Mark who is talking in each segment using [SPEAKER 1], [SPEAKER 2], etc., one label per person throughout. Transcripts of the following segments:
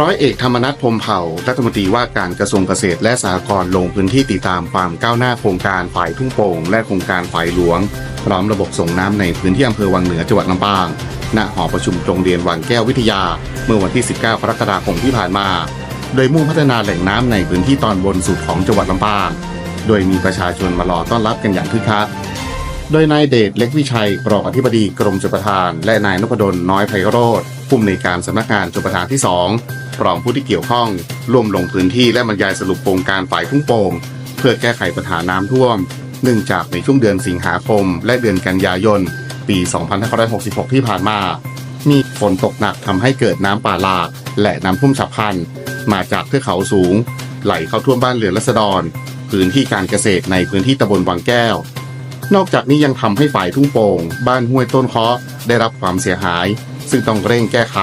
[SPEAKER 1] ร้อยเอกธรรมนัฐพรมเผ่ารัฐมนตรีว่าการกระทรวงเกษตรและสหกรณ์ลงพื้นที่ติดตามความก้าวหน้าโครงการฝ่ายทุ่งโป่งและโครงการฝ่ายหลวง พร้อมระบบส่งน้ำในพื้นที่อำเภอวังเหนือจังหวัดลำปาง ณ หอประชุมโรงเรียนวังแก้ววิทยา เมื่อวันที่ 19 กรกฎาคมที่ผ่านมา โดยมุ่งพัฒนาแหล่งน้ำในพื้นที่ตอนบนสุดของจังหวัดลำปาง โดยมีประชาชนมารอต้อนรับกันอย่างคึกคัก โดยนายเดชเล็กวิชัยรองอธิบดีกรมชลประทาน และนายนพดลน้อยไพโรธผู้อำนวยการสำนักงานชลประทานที่2พร้อมผู้ที่เกี่ยวข้องร่วมลงพื้นที่และบรรยายสรุปโครงการฝ่ายทุ่งโป่งเพื่อแก้ไขปัญหาน้ำท่วม เนื่องจากในช่วงเดือนสิงหาคม และเดือนกันยายน ปี 2566 ที่ผ่านมา มีฝนตกหนักทำให้เกิดน้ำป่าหลากและน้ำท่วมฉับพลัน มาจากเทือกเขาสูง ไหลเข้าท่วมบ้านเรือนรัษฎรพื้นที่การเกษตรในพื้นที่ตำบลวังแก้ว นอกจากนี้ยังทำให้ฝ่ายทุ่งโป่ง บ้านห้วยต้นเคาะได้รับความเสียหาย ซึ่งต้องเร่งแก้ไข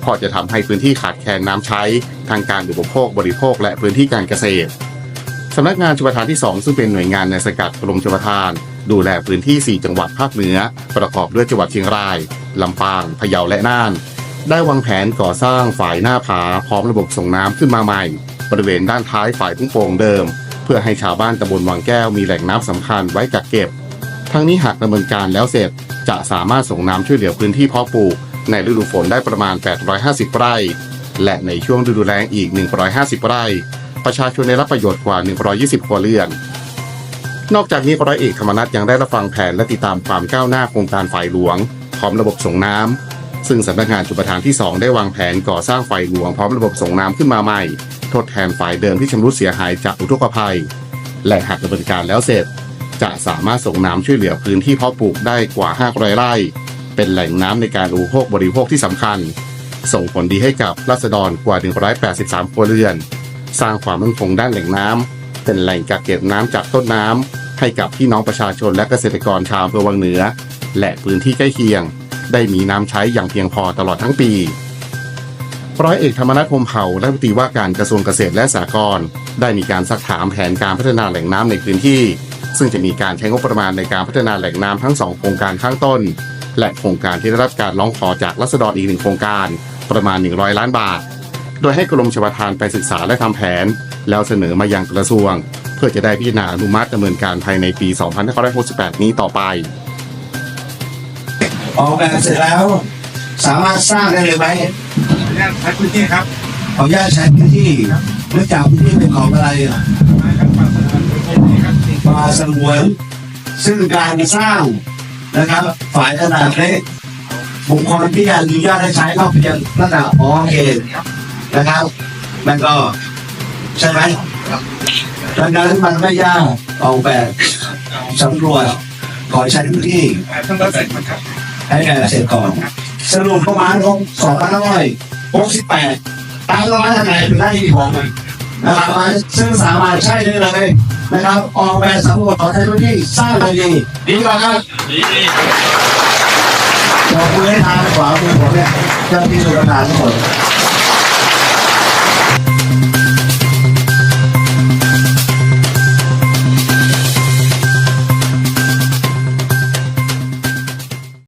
[SPEAKER 1] เพราะจะทำให้พื้นที่ขาดแคลนน้ำใช้ ทางการอุปโภคบริโภคและพื้นที่การเกษตรสำนักงานชลประทานที่ 2 ซึ่งเป็นหน่วยงานในสกัดกรมชลประทาน ดูแลพื้นที่ 4 จังหวัดภาคเหนือ ประกอบด้วยจังหวัดเชียงราย ลำปาง พะเยาและน่าน ได้วางแผนก่อสร้างฝ่ายหน้าผาพร้อมระบบส่งน้ำขึ้นมาใหม่ บริเวณด้านท้ายฝ่ายทุ่งโป่งเดิม เพื่อให้ชาวบ้านตำบลวังแก้วมีแหล่งน้ำสำคัญไว้กักเก็บ ทั้งนี้หากดำเนินการแล้วเสร็จ จะสามารถส่งน้ำช่วยเหลือพื้นที่เพาะปลูก ในฤดูฝนได้ประมาณ 850 ไร่ และในช่วงฤดูแล้งอีก 150 ไร่ ประชาชนได้รับประโยชน์กว่า 120 ครัวเรือน นอกจากนี้ร้อยเอกธรรมนัฐยังได้รับฟังแผนและติดตามความก้าวหน้าโครงการฝ่ายหลวง พร้อมระบบส่งน้ำซึ่งสำนักงานจุประทานที่ 2 ได้วางแผนก่อสร้างฝ่ายหลวงพร้อมระบบส่งน้ำขึ้นมาใหม่ ทดแทนฝ่ายเดิมที่ชำรุดเสียหายจากอุทกภัย และหากดำเนินการแล้วเสร็จ จะสามารถส่งน้ำช่วยเหลือพื้นที่เพาะปลูกได้กว่า 500 ไร่ เป็นแหล่งน้ำในการอุปโภคบริโภคที่สำคัญ ส่งผลดีให้กับรัษฎรกว่า 183 ครัวเรือน สร้างความมั่นคงด้านแหล่งน้ำเป็นแหล่งกักเก็บน้ำจากต้นน้ำให้กับพี่น้องประชาชนและเกษตรกรชาวอำเภอวังเหนือ และพื้นที่ใกล้เคียง ได้มีน้ำใช้อย่างเพียงพอตลอดทั้งปีร้อยเอกธรรมนัฐพมเผ่าและรัฐมนตรีว่าการกระทรวงเกษตรและสหกรณ์ได้มีการซักถามแผนการพัฒนาแหล่งน้ำในพื้นที่ ซึ่งจะมีการใช้งบประมาณในการพัฒนาแหล่งน้ำทั้งสองโครงการข้างต้น และโครงการที่ได้รับการร้องขอจากรัษฎรอีกหนึ่งโครงการ ประมาณ 100 ล้านบาท โดยให้กรมชลประทานไปศึกษาและทำแผน แล้วเสนอมายังกระทรวง เพื่อจะได้พิจารณาอนุมัติดำเนินการภายในปี 2568 นี้ต่อไป
[SPEAKER 2] ออกแบบเสร็จแล้วสามารถสร้างได้เลยไหม
[SPEAKER 3] ขออนุญาตใช้พื้นที่ครับ
[SPEAKER 2] ขออนุญาตใช้พื้นที่เนื่องจากพื้นที่เป็นของอะไรอะ
[SPEAKER 3] มาครับ ป่าสงวนพื้นที่ครับ
[SPEAKER 2] ป่าสงวน ซึ่งการสร้างนะครับฝ่ายขนาดเล็กบุคคลที่อนุญาตให้ใช้ก็เพียงระดับออเองนะครับมันก็ใช่ไหมดังนั้นมันไม่ยากออกแบบสำรวจขอใช้พื้นที่
[SPEAKER 3] อ่าท่านรัฐเสร็จนะครับ
[SPEAKER 2] ให้แก่เกษตรกรสรุปประมาณงสองพันห้าร้อยหกสิบแปดตามร้อยคะแนนเป็นได้ที่ของมั นนะครับซึ่งสามารถใช้ได้เลยนะครับ ออกแบบสำรวจขอใช้พื้นที่สร้างเลยดีดีกว่าครับบอกมือให้ทางขวามือผมเนี่ยเจ้าหน้าที่สุขภาพทุกคน